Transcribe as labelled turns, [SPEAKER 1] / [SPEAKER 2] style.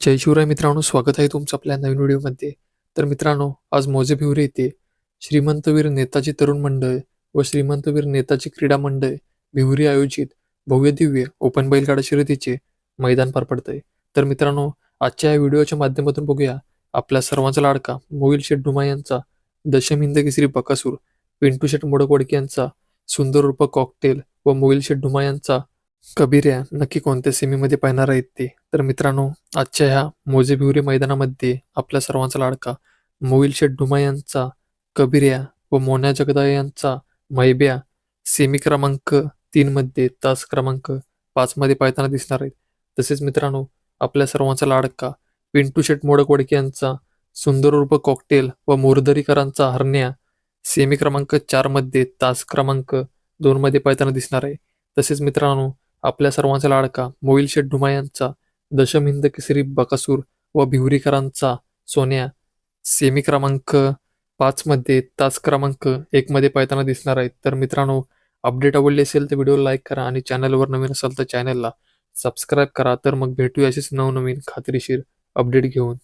[SPEAKER 1] जय शिवराय मित्रांनो स्वागत आहे तुमचं आपल्या नवीन व्हिडिओमध्ये. तर मित्रांनो आज मोजे भिवरे येथे श्रीमंतवीर नेताजी तरुण मंडळ व श्रीमंतवीर नेताजी क्रीडा मंडळ भिवरी आयोजित भव्य दिव्य ओपन बैलगाडा शर्यतीचे मैदान पार पडतंय. तर मित्रांनो आजच्या या व्हिडिओच्या माध्यमातून बघूया आपल्या सर्वांचा लाडका मोविल शेठ डुमा यांचा दशमिंद केसरी बकासूर पिंटू शेठ मोडकवडके यांचा सुंदर रूप कॉकटेल व मोविल शेठ डुमा यांचा कबिऱ्या नक्की कोणत्या सेमीमध्ये पाहणार आहेत ते? तर मित्रांनो आजच्या ह्या मोजेभिवरे मैदानामध्ये आपल्या सर्वांचा लाडका मोविल शेठ डुमा यांचा कबिऱ्या व मोन्या जगदा यांचा मैब्या सेमी क्रमांक तीनमध्ये तास क्रमांक पाचमध्ये पाहताना दिसणार आहेत. तसेच मित्रांनो आपल्या सर्वांचा लाडका पिंटू शेठ मोडकवडके यांचा सुंदर उर्फ कॉकटेल व मोरदरीकरांचा हरण्या सेमी क्रमांक चारमध्ये तास क्रमांक दोनमध्ये पाहताना दिसणार आहे. तसेच मित्रांनो आपल्या सर्वांचा लाडका मोईल शेठ डुमा यांचा दशमहिंद केसरी बकासूर व भिवरीकरांचा सोन्या सेमी क्रमांक पाच मध्ये तास क्रमांक एक मध्ये पाहताना दिसणार आहेत. तर मित्रांनो अपडेट आवडली असेल तर व्हिडिओ लाईक करा आणि चॅनलवर नवीन असाल तर चॅनलला सबस्क्राईब करा. तर मग भेटूया असेच नवनवीन खात्रीशीर अपडेट घेऊन.